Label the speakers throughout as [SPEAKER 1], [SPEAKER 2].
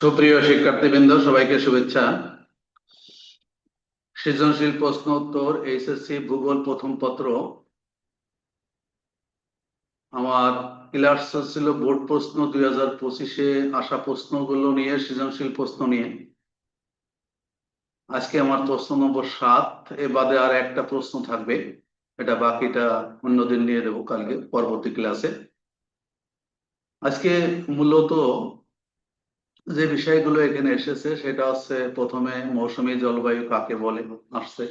[SPEAKER 1] সুপ্রিয় শিক্ষার্থীবৃন্দ, সবাইকে শুভেচ্ছা। সৃজনশীল প্রশ্ন উত্তর, এইচএসসি ভূগোল প্রথম পত্র। আমার ক্লাস ছিল বোর্ড প্রশ্ন দুই হাজার পঁচিশে, আসা প্রশ্নগুলো নিয়ে, সৃজনশীল প্রশ্ন নিয়ে। আজকে আমার প্রশ্ন নম্বর সাত, এ বাদে আর একটা প্রশ্ন থাকবে। এটা বাকিটা অন্যদিন নিয়ে দেবো কালকে, পরবর্তী ক্লাসে। আজকে মূলত যে বিষয়গুলো এখানে এসেছে, সেটা হচ্ছে প্রথমে মৌসুমী জলবায়ু কাকে বলে আসছে।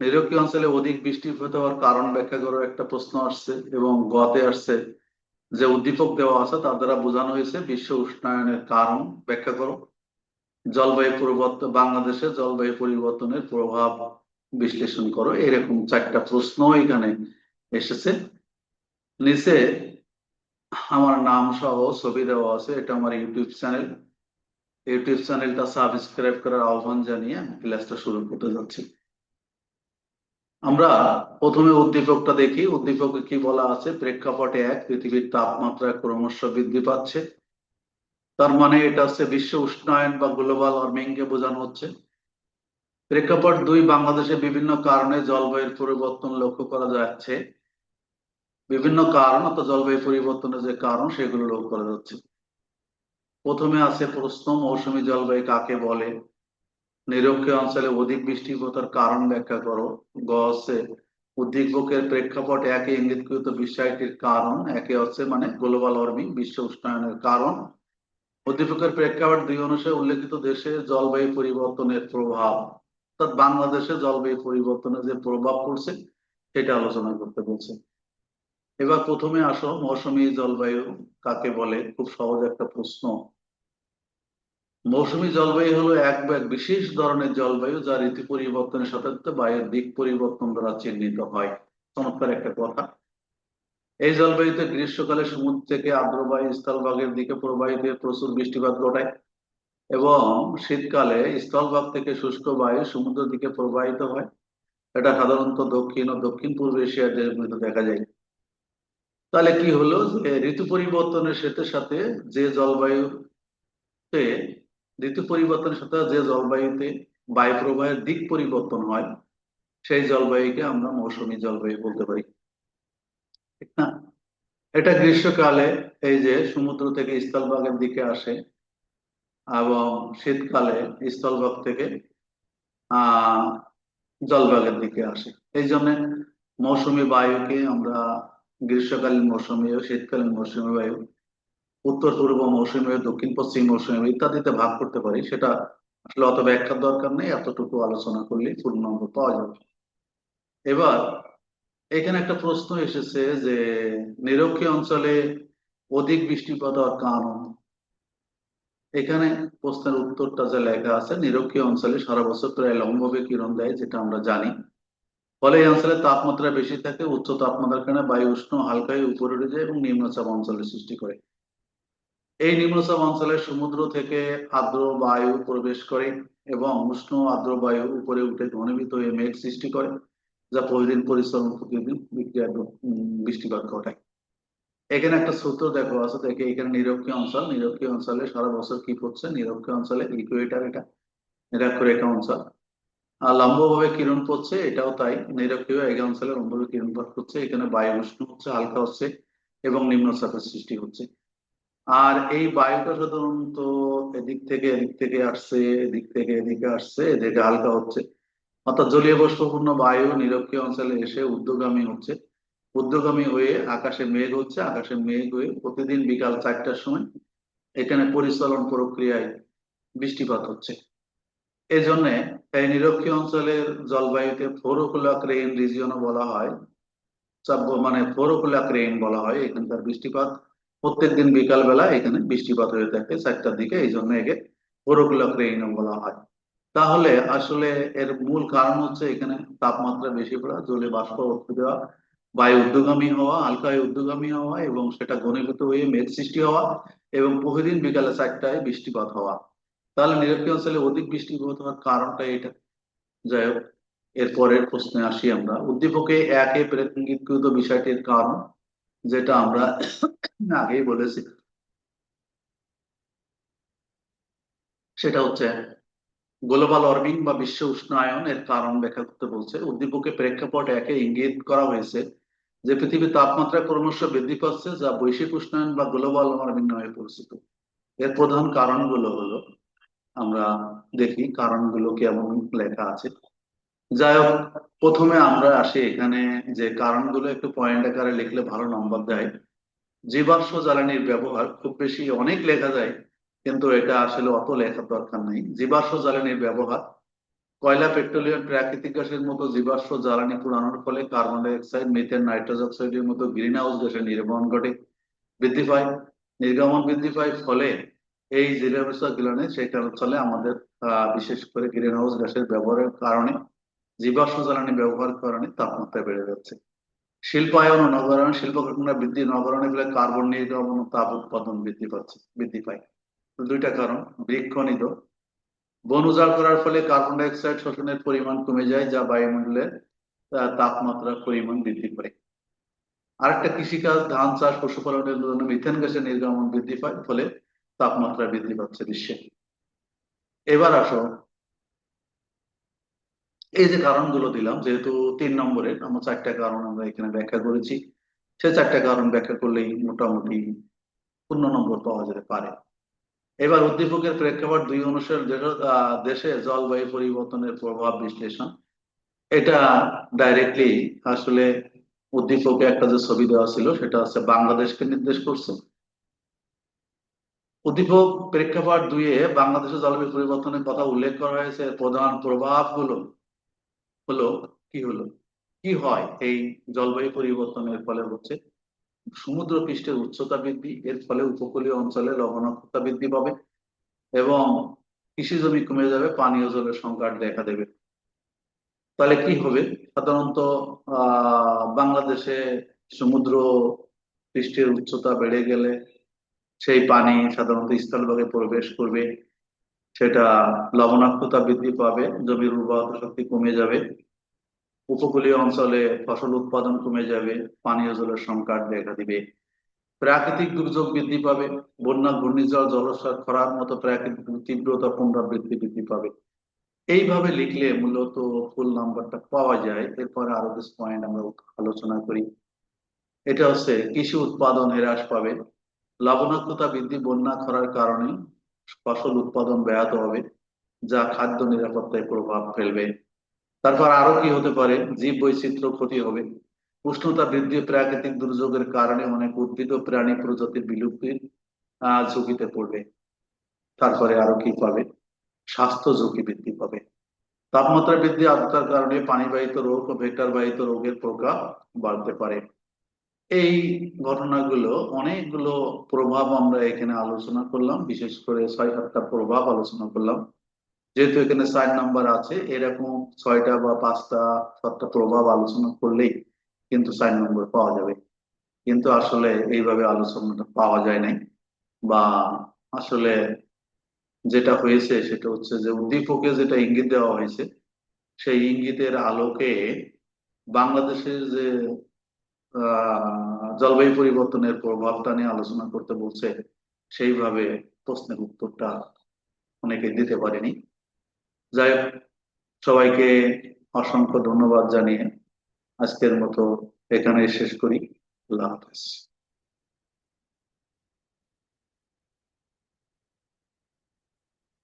[SPEAKER 1] নিরক্ষীয় অঞ্চলে অধিক বৃষ্টিপাত হওয়ার কারণ ব্যাখ্যা করো একটা প্রশ্ন আসছে এবং গতে আসছে। যে উদ্দীপক দেওয়া আছে, তার দ্বারা বোঝানো হয়েছে বিশ্ব উষ্ণায়নের কারণ। ব্যাখ্যা করো। জলবায়ু পরিবর্তন বাংলাদেশে জলবায়ু পরিবর্তনের প্রভাব বিশ্লেষণ করো। এরকম চারটা প্রশ্ন এখানে এসেছে। নিচে আমার নাম সহ ছবি দেওয়া আছে, এটা আমার ইউটিউব চ্যানেল ইউটিউব চ্যানেলটা সাবস্ক্রাইব করার আহ্বান জানিয়ে আমি ক্লাসটা শুরু করতে যাচ্ছি। আমরা প্রথমে উদ্দীপকটা দেখি। উদ্দীপকে কি বলা আছে? প্রেক্ষাপটে এক, পৃথিবীর তাপমাত্রা ক্রমশ বৃদ্ধি পাচ্ছে। তার মানে এটা হচ্ছে বিশ্ব উষ্ণায়ন বা গ্লোবাল ওয়ার্মিং কে বোঝানো হচ্ছে। প্রেক্ষাপট দুই বাংলাদেশে বিভিন্ন কারণে জলবায়ুর পরিবর্তন লক্ষ্য করা যাচ্ছে। বিভিন্ন কারণ, অর্থাৎ জলবায়ু পরিবর্তনের যে কারণ, সেগুলো লক্ষ্য করা যাচ্ছে। প্রথমে আছে প্রশ্ন, মৌসুমী জলবায়ু কাকে বলে? নিরক্ষীয় অঞ্চলে অধিক বৃষ্টিপাতের কারণ ব্যাখ্যা করো। গ হচ্ছে উদ্দীপকের প্রেক্ষাপট একে ইঙ্গিতকৃত বিষয়টির কারণ, একে হচ্ছে মানে গ্লোবাল ওয়ার্মিং বিশ্ব উষ্ণায়নের কারণ। উদ্দীপকের প্রেক্ষাপট দুই অনুসারে উল্লেখিত দেশে জলবায়ু পরিবর্তনের প্রভাব, অর্থাৎ বাংলাদেশে জলবায়ু পরিবর্তনের যে প্রভাব পড়ছে, সেটা আলোচনা করতে বলছে। এবার প্রথমে আসো, মৌসুমী জলবায়ু কাকে বলে? খুব সহজ একটা প্রশ্ন। মৌসুমী জলবায়ু হলো এক এক বিশেষ ধরনের জলবায়ু যা ঋতু পরিবর্তনের সাথে বায়ুর দিক পরিবর্তন দ্বারা চিহ্নিত হয়। চমৎকার একটা কথা। এই জলবায়ুতে গ্রীষ্মকালে সমুদ্র থেকে আর্দ্রবায়ু স্থলভাগের দিকে প্রবাহিত প্রচুর বৃষ্টিপাত ঘটায় এবং শীতকালে স্থলভাগ থেকে শুষ্ক বায়ু সমুদ্র দিকে প্রবাহিত হয়। এটা সাধারণত দক্ষিণ ও দক্ষিণ পূর্ব এশিয়ার দেশগুলিতে দেখা যায়। তাহলে কি হলো যে ঋতু পরিবর্তনের সাথে সাথে যে জলবায়ুতে, ঋতু পরিবর্তনের সাথে যে জলবায়ুতে বায়ু প্রবাহের দিক পরিবর্তন হয়, সেই জলবায়ুকে আমরা মৌসুমী জলবায়ু বলতে পারি। ঠিক না? এটা গ্রীষ্মকালে এই যে সমুদ্র থেকে স্থলভাগের দিকে আসে এবং শীতকালে স্থলভাগ থেকে আহ জলভাগের দিকে আসে। এই জন্য মৌসুমী বায়ুকে আমরা গ্রীষ্মকালীন মৌসুমী ও শীতকালীন মৌসুমী বায়ু উত্তর পূর্ব মৌসুমী দক্ষিণ পশ্চিম মৌসুমী ইত্যাদিতে ভাগ করতে পারি। সেটা আসলে অত ব্যাখ্যার দরকার নেই, এতটুকু আলোচনা করলে পূর্ণাঙ্গ পাওয়া যাবে। এবার, এখানে একটা প্রশ্ন এসেছে যে, নিরক্ষীয় অঞ্চলে অধিক বৃষ্টিপাত হওয়ার কারণ? এখানে প্রশ্নের উত্তরটা যে লেখা আছে, নিরক্ষীয় অঞ্চলে সারা বছর প্রায় লম্বভাবে কিরণ দেয়, যেটা আমরা জানি। ফলে এই অঞ্চলে তাপমাত্রা বেশি থাকে, উচ্চ তাপমাত্রার কারণে বায়ু উষ্ণ হালকা হয়ে উপরে উঠে যায় এবং নিম্নচাপ অঞ্চলের সৃষ্টি করে। এই নিম্নচাপ অঞ্চলে সমুদ্র থেকে আর্দ্র বায়ু প্রবেশ করে এবং উষ্ণ আর্দ্র বায়ু উপরে উঠে ঘনীভূত হয়ে মেঘ সৃষ্টি করে, যা প্রতিদিন পরিশ্রম প্রতিদিন বিক্রিয়া বৃষ্টিপাত ঘটায়। এখানে একটা সূত্র দেখো, আছে দেখে, এখানে নিরক্ষীয় অঞ্চল। নিরক্ষীয় অঞ্চলে সারা বছর কি করছে নিরক্ষীয় অঞ্চলে ইকুয়েটার এটা, নিরক্ষরেখা অঞ্চল। লম্বভাবে কিরণ পড়ছে, এটাও তাই। নিরক্ষীয় এই অঞ্চলে লম্বভাবে কিরণপাত করছে। এখানে বায়ু উষ্ণ হচ্ছে, হালকা হচ্ছে এবং নিম্নচাপের সৃষ্টি হচ্ছে। আর এই বায়ুটা সাধারণত এদিক থেকে এদিক থেকে আসছে, এদিক থেকে এদিকে আসছে, এদিকে হালকা হচ্ছে। অর্থাৎ জলীয় বাষ্পপূর্ণ বায়ু নিরক্ষীয় অঞ্চলে এসে ঊর্ধ্বগামী হচ্ছে। ঊর্ধ্বগামী হয়ে আকাশে মেঘ হচ্ছে। আকাশে মেঘ হয়ে প্রতিদিন বিকাল চারটার সময় এখানে পরিচালন প্রক্রিয়ায় বৃষ্টিপাত হচ্ছে। এই জন্য এই নিরক্ষীয় অঞ্চলের জলবায়ুকে ফোরোকুলাক রেইন রিজিয়নও বলা হয়। মানে ফোরোকুলাক রেইন বলা হয়, এখানকার বৃষ্টিপাত। প্রত্যেক দিন বিকাল বেলা এখানে বৃষ্টিপাত হয়ে থাকে চারটার দিকে, এই জন্য একে ফোরোকুলাক রেইনও বলা হয়। তাহলে আসলে এর মূল কারণ হচ্ছে এখানে তাপমাত্রা বেশি পড়া জলে বাষ্প দেওয়া বায়ু উদ্যোগামী হওয়া হালকা উদ্যোগামী হওয়া এবং সেটা ঘনীভূত হয়ে মেঘ সৃষ্টি হওয়া এবং প্রতিদিন বিকালে চারটায় বৃষ্টিপাত হওয়া। তাহলে নিরক্ষীয় অঞ্চলে অধিক বৃষ্টিপাত হওয়ার কারণটা এটা। যাই হোক এরপরের প্রশ্নে আসি আমরা। উদ্দীপকে একে প্রেক্ষিত বিষয়টির কারণ, যেটা আমরা আগেই বলেছি। সেটা হচ্ছে, গ্লোবাল ওয়ার্মিং বা বিশ্ব উষ্ণায়ন এর কারণ ব্যাখ্যা করতে বলছে। উদ্দীপকে প্রেক্ষাপট একে ইঙ্গিত করা হয়েছে যে পৃথিবীর তাপমাত্রা ক্রমশ বৃদ্ধি পাচ্ছে, যা বৈশ্বিক উষ্ণায়ন বা গ্লোবাল ওয়ার্মিং নামে পরিচিত। এর প্রধান কারণগুলো হলো আমরা দেখি কারণগুলো কেমন লেখা আছে। যাই হোক প্রথমে আমরা আসি এখানে যে কারণগুলো একটু পয়েন্ট আকারে লিখলে ভালো নম্বর দেয়। জীবাশ্ম জ্বালানির ব্যবহার খুব বেশি অনেক লেখা যায়, কিন্তু এটা আসলে অত লেখার দরকার নেই। জীবাশ্ম জ্বালানির ব্যবহার, কয়লা, পেট্রোলিয়াম, প্রাকৃতিক গ্যাসের মতো জীবাশ্ম জ্বালানি পোড়ানোর ফলে কার্বন ডাইঅক্সাইড, মিথেন নাইট্রোজেন অক্সাইডের মতো গ্রিন হাউস গ্যাসের নির্গমন ঘটে, বৃদ্ধি পায়। নির্গমন বৃদ্ধি পায় ফলে এই জীবাশ্ম জ্বালানি সেটার ফলে আমাদের বিশেষ করে গ্রিন হাউস গ্যাসের ব্যবহারের কারণে, জীবাশ্ম জ্বালানি ব্যবহার কারণে তাপমাত্রা বেড়ে যাচ্ছে। শিল্পায়ন ও শিল্প কারখানা বৃদ্ধি নগরায়নের ফলে কার্বন নির্গমন তাপ উৎপাদন বৃদ্ধি পাচ্ছে, বৃদ্ধি পায়। দুইটা কারণ, বৃক্ষ নিধ। বন উজাড় করার ফলে কার্বন ডাই অক্সাইড শোষণের পরিমাণ কমে যায়, যা বায়ুমণ্ডলে তাপমাত্রার পরিমাণ বৃদ্ধি করে। আরেকটা কৃষিকাজ, ধান চাষ, পশুপালনের জন্য মিথেন গ্যাসের নির্গমন বৃদ্ধি পায়, ফলে তাপমাত্রা বৃদ্ধি পাচ্ছে বিশ্বে। এবার আসো, এই যে কারণগুলো দিলাম, যেহেতু তিন নম্বরের, আমরা চারটা কারণ আমরা এখানে ব্যাখ্যা করেছি। সে চারটা কারণ ব্যাখ্যা করলেই মোটামুটি পূর্ণ নম্বর পাওয়া যেতে পারে। এবার উদ্দীপকের প্রেক্ষাপট দুই অনুসারে দেশ- জলবায়ু পরিবর্তনের প্রভাব বিশ্লেষণ। এটা ডাইরেক্টলি আসলে উদ্দীপকে একটা যে ছবি দেওয়া ছিল, সেটা হচ্ছে বাংলাদেশকে নির্দেশ করছে। উদ্দীপক প্রেক্ষাপট দুইয়ে বাংলাদেশের জলবায়ু পরিবর্তনের কথা উল্লেখ করা হয়েছে। প্রধান প্রভাব হলো কি হলো? কি হয় এই জলবায়ু পরিবর্তনের ফলে হচ্ছে? সমুদ্র পৃষ্ঠের উচ্চতা বৃদ্ধি, এর ফলে উপকূলীয় অঞ্চলে লবণাক্ততা বৃদ্ধি পাবে এবং কৃষি জমি কমে যাবে, পানীয় জলের সংকট দেখা দেবে। তাহলে কি হবে? সাধারণত বাংলাদেশে সমুদ্র পৃষ্ঠের উচ্চতা বেড়ে গেলে সেই পানি সাধারণত স্থলভাগে প্রবেশ করবে। সেটা লবণাক্ততা বৃদ্ধি পাবে, জমির উর্বরতা শক্তি কমে যাবে। উপকূলীয় অঞ্চলে ফসল উৎপাদন কমে যাবে, পানীয় জলের সংকট দেখা দিবে। প্রাকৃতিক দুর্যোগ বৃদ্ধি পাবে, বন্যা, ঘূর্ণিঝড় জলস্রোত খরার মতো প্রাকৃতিক তীব্রতা পুনরাবৃত্তি বৃদ্ধি পাবে। এইভাবে লিখলে মূলত ফুল নাম্বারটা পাওয়া যায়। এরপরে আরও কিছু পয়েন্ট আমরা আলোচনা করি। এটা হচ্ছে কৃষি উৎপাদন হ্রাস পাবে। লবণাক্ততা বৃদ্ধি বন্যা খরার কারণে ফসল উৎপাদন ব্যাহত হবে, যা খাদ্য নিরাপত্তায় প্রভাব ফেলবে। তারপর আরও কি হতে পারে? জীব বৈচিত্র্য ক্ষতি হবে। উষ্ণতা বৃদ্ধি প্রাকৃতিক দুর্যোগের কারণে অনেক উদ্ভিদ ও প্রাণী প্রজাতির বিলুপ্তির ঝুঁকিতে পড়বে। তারপরে আরও কি পাবে? স্বাস্থ্য ঝুঁকি বৃদ্ধি পাবে। তাপমাত্রা বৃদ্ধি আর্দ্রতার কারণে পানিবাহিত রোগ ও ভেক্টর বাহিত রোগের প্রকার বাড়তে পারে। এই ঘটনাগুলো অনেকগুলো প্রভাব আমরা এখানে আলোচনা করলাম, বিশেষ করে ছয় সাতটা প্রভাব আলোচনা করলাম। যেহেতু এখানে চার নাম্বার আছে, এরকম ছয়টা বা পাঁচটা, সাতটা প্রভাব আলোচনা করলেই কিন্তু চার নম্বর পাওয়া যাবে। কিন্তু আসলে এইভাবে আলোচনাটা পাওয়া যায় নাই। বা আসলে যেটা হয়েছে সেটা হচ্ছে যে উদ্দীপকে যেটা ইঙ্গিত দেওয়া হয়েছে, সেই ইঙ্গিতের আলোকে বাংলাদেশের যে জলবায়ু পরিবর্তনের প্রভাবটা নিয়ে আলোচনা করতে বলছে, সেইভাবে প্রশ্নের উত্তরটা অনেকে দিতে পারেনি। যাই হোক, সবাইকে অসংখ্য ধন্যবাদ জানিয়ে আজকের মতো এখানে শেষ করি। আল্লাহ হাফেজ।